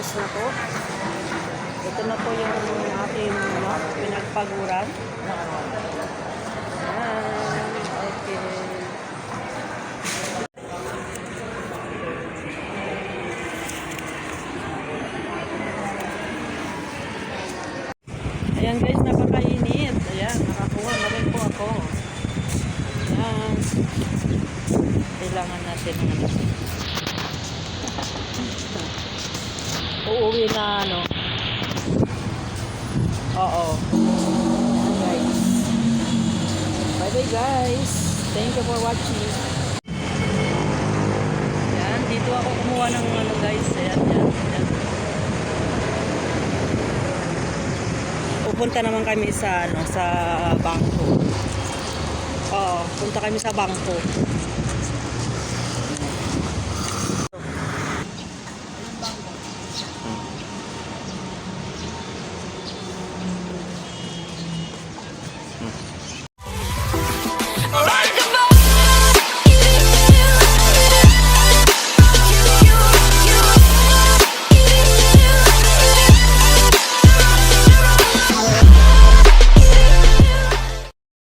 Tapos na po. Ito na po yung ating ano, pinagpaguran. Ayan. Okay. Ayan guys, napakainit. Ayan, nakakuha na rin po ako. Ayan. Kailangan natin ng ano. Uuwi na ano. Oo. Ayan. Bye bye guys. Thank you for watching. Ayan, dito ako kumuha ng ano guys. Ayan, ayan, ayan. Pupunta naman kami sa ano sa bangko. Oo, punta kami sa bangko.